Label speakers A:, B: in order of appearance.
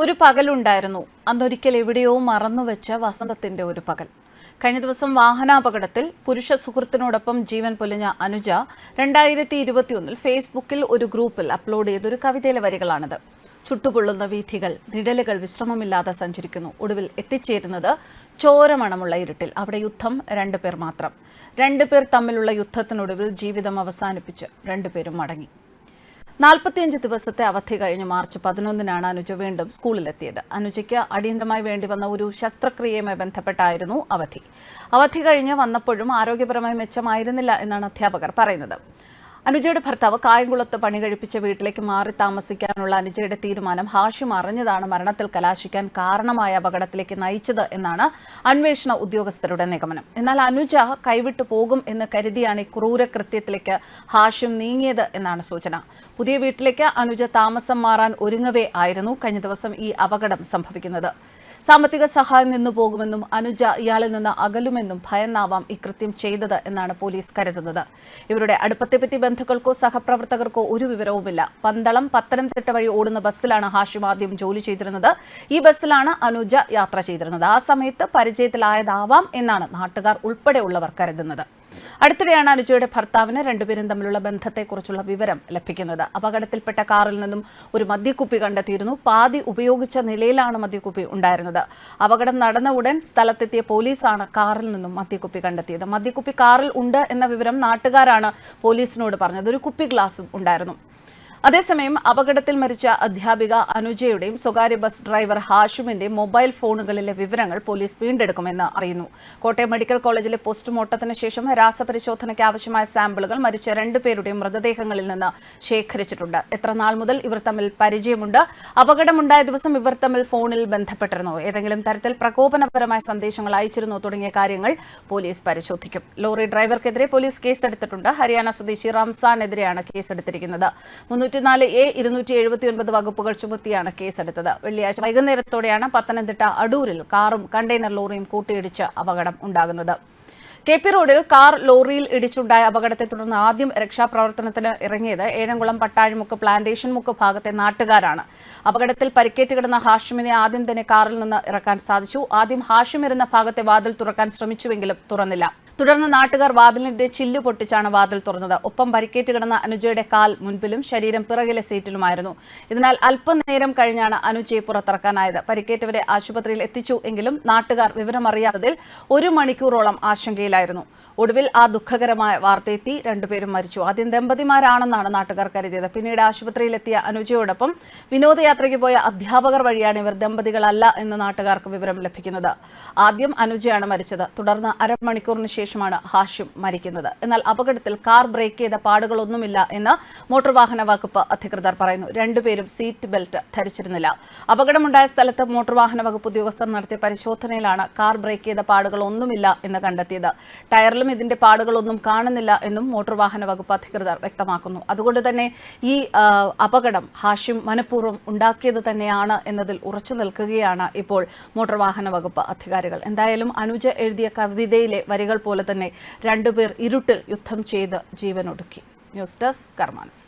A: ഒരു പകലുണ്ടായിരുന്നു അന്നൊരിക്കൽ എവിടെയോ മറന്നു വെച്ച വസന്തത്തിന്റെ ഒരു പകൽ. കഴിഞ്ഞ ദിവസം വാഹനാപകടത്തിൽ പുരുഷ സുഹൃത്തിനോടൊപ്പം ജീവൻ പൊലിഞ്ഞ അനുജ രണ്ടായിരത്തി ഇരുപത്തിയൊന്നിൽ ഫേസ്ബുക്കിൽ ഒരു ഗ്രൂപ്പിൽ അപ്ലോഡ് ചെയ്തൊരു കവിതയിലെ വരികളാണിത്. ചുട്ടുപൊള്ളുന്ന വീഥികൾ നിഴലുകൾ വിശ്രമമില്ലാതെ സഞ്ചരിക്കുന്നു. ഒടുവിൽ എത്തിച്ചേരുന്നത് ചോരമണമുള്ള ഇരുട്ടിൽ. അവിടെ യുദ്ധം രണ്ടുപേർ മാത്രം. രണ്ടുപേർ തമ്മിലുള്ള യുദ്ധത്തിനൊടുവിൽ ജീവിതം അവസാനിപ്പിച്ച് രണ്ടുപേരും മടങ്ങി. നാൽപ്പത്തിയഞ്ച് ദിവസത്തെ അവധി കഴിഞ്ഞ് മാർച്ച് പതിനൊന്നിനാണ് അനുജ വീണ്ടും സ്കൂളിലെത്തിയത്. അനുജയ്ക്ക് അടിയന്തരമായി വേണ്ടി വന്ന ഒരു ശസ്ത്രക്രിയയുമായി ബന്ധപ്പെട്ടായിരുന്നു അവധി. അവധി കഴിഞ്ഞ് വന്നപ്പോഴും ആരോഗ്യപരമായി മെച്ചമായിരുന്നില്ല എന്നാണ് അധ്യാപകർ പറയുന്നത്. അനുജയുടെ ഭർത്താവ് കായംകുളത്ത് പണി കഴിപ്പിച്ച വീട്ടിലേക്ക് മാറി താമസിക്കാനുള്ള അനുജയുടെ തീരുമാനം ഹാഷിം അറിഞ്ഞതാണ് മരണത്തിൽ കലാശിക്കാൻ കാരണമായ അപകടത്തിലേക്ക് നയിച്ചത് എന്നാണ് അന്വേഷണ ഉദ്യോഗസ്ഥരുടെ നിഗമനം. എന്നാൽ അനുജ കൈവിട്ടു പോകും എന്ന് കരുതിയാണ് ഈ ക്രൂരകൃത്യത്തിലേക്ക് ഹാഷ്യം നീങ്ങിയത് എന്നാണ് സൂചന. പുതിയ വീട്ടിലേക്ക് അനുജ താമസം മാറാൻ ഒരുങ്ങവേ ആയിരുന്നു കഴിഞ്ഞ ദിവസം ഈ അപകടം സംഭവിക്കുന്നത്. സാമ്പത്തിക സഹായം നിന്നു പോകുമെന്നും അനുജ ഇയാളിൽ നിന്ന് അകലുമെന്നും ഭയന്നാവാം ഇക്കൃത്യം ചെയ്തത് എന്നാണ് പോലീസ് കരുതുന്നത്. ഇവരുടെ അടുപ്പത്തെപ്പറ്റി ബന്ധുക്കൾക്കോ സഹപ്രവർത്തകർക്കോ ഒരു വിവരവുമില്ല. പന്തളം പത്തനംതിട്ട വഴി ഓടുന്ന ബസ്സിലാണ് ഹാഷിം ആദ്യം ജോലി ചെയ്തിരുന്നത്. ഈ ബസ്സിലാണ് അനുജ യാത്ര ചെയ്തിരുന്നത്. ആ സമയത്ത് പരിചയത്തിലായതാവാം എന്നാണ് നാട്ടുകാർ ഉൾപ്പെടെയുള്ളവർ കരുതുന്നത്. അടുത്തിടെയാണ് അനുജയുടെ ഭർത്താവിന് രണ്ടുപേരും തമ്മിലുള്ള ബന്ധത്തെക്കുറിച്ചുള്ള വിവരം ലഭിക്കുന്നത്. അപകടത്തിൽപ്പെട്ട കാറിൽ നിന്നും ഒരു മദ്യക്കുപ്പി കണ്ടെത്തിയിരുന്നു. പാതി ഉപയോഗിച്ച നിലയിലാണ് മദ്യക്കുപ്പി ഉണ്ടായിരുന്നത്. അപകടം നടന്ന ഉടൻ സ്ഥലത്തെത്തിയ പോലീസാണ് കാറിൽ നിന്നും മദ്യക്കുപ്പി കണ്ടെത്തിയത്. മദ്യക്കുപ്പി കാറിൽ ഉണ്ട് എന്ന വിവരം നാട്ടുകാരാണ് പോലീസിനോട് പറഞ്ഞത്. ഒരു കുപ്പി ഗ്ലാസും ഉണ്ടായിരുന്നു. അതേസമയം അപകടത്തിൽ മരിച്ച അധ്യാപിക അനുജയുടെയും സ്വകാര്യ ബസ് ഡ്രൈവർ ഹാഷിമിന്റെയും മൊബൈൽ ഫോണുകളിലെ വിവരങ്ങൾ പോലീസ് വീണ്ടെടുക്കുമെന്ന് അറിയുന്നു. കോട്ടയം മെഡിക്കൽ കോളേജിലെ പോസ്റ്റ്മോർട്ടത്തിന് ശേഷം രാസപരിശോധനയ്ക്ക് ആവശ്യമായ സാമ്പിളുകൾ മരിച്ച രണ്ടുപേരുടെയും മൃതദേഹങ്ങളിൽ നിന്ന് ശേഖരിച്ചിട്ടുണ്ട്. എത്ര നാൾ മുതൽ ഇവർ തമ്മിൽ പരിചയമുണ്ട്? അപകടമുണ്ടായ ദിവസം ഇവർ തമ്മിൽ ഫോണിൽ ബന്ധപ്പെട്ടിരുന്നു? ഏതെങ്കിലും തരത്തിൽ പ്രകോപനപരമായ സന്ദേശങ്ങൾ അയച്ചിരുന്നോ? തുടങ്ങിയ കാര്യങ്ങൾ പോലീസ് പരിശോധിക്കും. ലോറി ഡ്രൈവർക്കെതിരെ പോലീസ് കേസെടുത്തിട്ടുണ്ട്. ഹരിയാന സ്വദേശി റംസാനെതിരെയാണ് കേസെടുത്തിരിക്കുന്നത്. മുന്നൂറ്റിനാല് എ ഇരുന്നൂറ്റി എഴുപത്തിയൊൻപത് വകുപ്പുകൾ ചുമത്തിയാണ് കേസെടുത്തത്. വെള്ളിയാഴ്ച വൈകുന്നേരത്തോടെയാണ് പത്തനംതിട്ട അടൂരിൽ കാറും കണ്ടെയ്നർ ലോറിയും കൂട്ടിയിടിച്ച് അപകടം ഉണ്ടാകുന്നത്. കെ പി റോഡിൽ കാർ ലോറിയിൽ ഇടിച്ചുണ്ടായ അപകടത്തെ തുടർന്ന് ആദ്യം രക്ഷാപ്രവർത്തനത്തിന് ഇറങ്ങിയത് ഏഴംകുളം പട്ടാഴിമുക്ക് പ്ലാന്റേഷൻ മുക്ക് ഭാഗത്തെ നാട്ടുകാരാണ്. അപകടത്തിൽ പരിക്കേറ്റ് കിടന്ന ഹാഷിമിനെ ആദ്യം തന്നെ കാറിൽ നിന്ന് ഇറക്കാൻ സാധിച്ചു. ആദ്യം ഹാഷിം ഇരുന്ന ഭാഗത്തെ വാതിൽ തുറക്കാൻ ശ്രമിച്ചുവെങ്കിലും തുറന്നില്ല. തുടർന്ന് നാട്ടുകാർ വാതിലിന്റെ ചില്ല് പൊട്ടിച്ചാണ് വാതിൽ തുറന്നത്. ഒപ്പം പരിക്കേറ്റ് കിടന്ന അനുജയുടെ കാൽ മുൻപിലും ശരീരം പിറകിലെ സീറ്റിലുമായിരുന്നു. ഇതിനാൽ അല്പനേരം കഴിഞ്ഞാണ് അനുജയെ പുറത്തിറക്കാനായത്. പരിക്കേറ്റവരെ ആശുപത്രിയിൽ എത്തിച്ചു എങ്കിലും നാട്ടുകാർ വിവരമറിയാത്തതിൽ ഒരു മണിക്കൂറോളം ആശങ്കയിലായിരുന്നു ഒടുവിൽ ആ ദുഃഖകരമായ വാർത്തയെത്തി രണ്ടുപേരും മരിച്ചു. ആദ്യം ദമ്പതിമാരാണെന്നാണ് നാട്ടുകാർ കരുതിയത്. പിന്നീട് ആശുപത്രിയിലെത്തിയ അനുജയോടൊപ്പം വിനോദയാത്രയ്ക്ക് പോയ അധ്യാപകർ വഴിയാണ് ഇവർ ദമ്പതികളല്ല എന്ന് നാട്ടുകാർക്ക് വിവരം ലഭിക്കുന്നത്. ആദ്യം അനുജയാണ് മരിച്ചത്. തുടർന്ന് അരമണിക്കൂറിന് ശേഷമാണ് ഹാഷിം മരിക്കുന്നത്. എന്നാൽ അപകടത്തിൽ കാർ ബ്രേക്ക് ചെയ്ത പാടുകളൊന്നുമില്ല എന്ന് മോട്ടോർ വാഹന വകുപ്പ് അധികൃതർ പറയുന്നു. രണ്ടുപേരും സീറ്റ് ബെൽറ്റ് ധരിച്ചിരുന്നില്ല. അപകടമുണ്ടായ സ്ഥലത്ത് മോട്ടോർ വാഹന വകുപ്പ് ഉദ്യോഗസ്ഥർ നടത്തിയ പരിശോധനയിലാണ് കാർ ബ്രേക്ക് ചെയ്ത പാടുകളൊന്നുമില്ല എന്ന് കണ്ടെത്തിയത്. ടയറിലും ഇതിന്റെ പാടുകളൊന്നും കാണുന്നില്ല എന്നും മോട്ടോർ വാഹന വകുപ്പ് അധികൃതർ വ്യക്തമാക്കുന്നു. അതുകൊണ്ട് തന്നെ ഈ അപകടം ഹാഷിം മനഃപൂർവം ഉണ്ടാക്കിയത് തന്നെയാണ് എന്നതിൽ ഉറച്ചു നിൽക്കുകയാണ് ഇപ്പോൾ മോട്ടോർ വാഹന വകുപ്പ് അധികാരികൾ. എന്തായാലും അനുജ എഴുതിയ കവിതയിലെ വരികൾ പോലെ തന്നെ രണ്ടുപേർ ഇരുട്ടിൽ യുദ്ധം ചെയ്ത് ജീവനൊടുക്കി. News desk കർമാനസ്.